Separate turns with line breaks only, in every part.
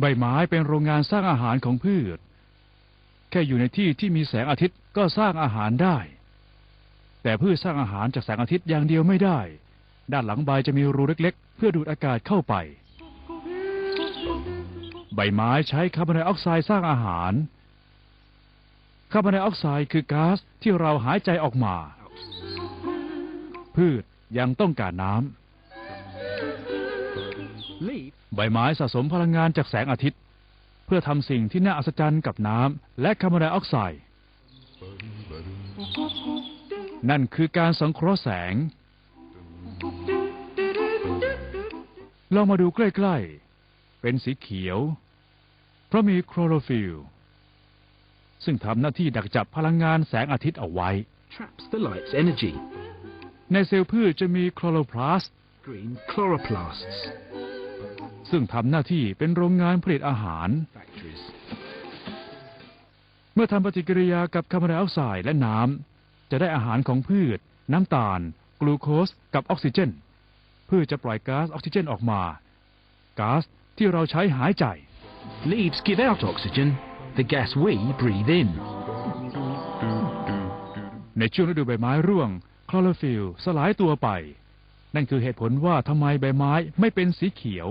ใบไม้เป็นโรงงานสร้างอาหารของพืช แค่อยู่ในที่ที่มีแสงอาทิตย์ก็สร้างอาหารได้ แต่พืชสร้างอาหารจากแสงอาทิตย์อย่างเดียวไม่ได้ ด้านหลังใบจะมีรูเล็ก ๆ เพื่อดูดอากาศเข้าไป ใบไม้ใช้คาร์บอนไดออกไซด์สร้างอาหารคาร์บอนไดออกไซด์คือก๊าซที่เราหายใจออกมา พืชยังต้องการน้ำ ใบไม้สะสมพลังงานจากแสงอาทิตย์ เพื่อทำสิ่งที่น่าอัศจรรย์กับน้ำและคาร์บอนไดออกไซด์นั่นคือการสังเคราะห์แสง ลองมาดูใกล้ ๆ เป็นสีเขียว เพราะมีโคลอโรฟิลล์ซึ่งทำหน้าที่ดักจับพลังงานแสงอาทิตย์เอาไว้
traps the light's energy.
ในเซลล์พืชจะมีโคลอโรพลาสต์
Green chloroplasts.
ซึ่งทำหน้าที่เป็นโรงงานผลิตอาหาร
Factories.
เมื่อทำปฏิกิริยากับคาร์บอนไดออกไซด์และน้ำจะได้อาหารของพืช น้ำตาล กลูโคสกับออกซิเจนพืชจะปล่อยก๊าซออกซิเจนออกมาก๊าซที่เราใช้หายใจ
Leaves give out oxygen, the gas we breathe in.
ในช่วงฤดูใบไม้ร่วง คลอโรฟิลล์สลายตัวไป นั่นคือเหตุผลว่าทำไมใบไม้ไม่เป็นสีเขียว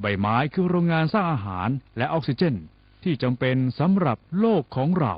ใบไม้คือโรงงานสร้างอาหารและออกซิเจน ที่จำเป็นสำหรับโลกของเรา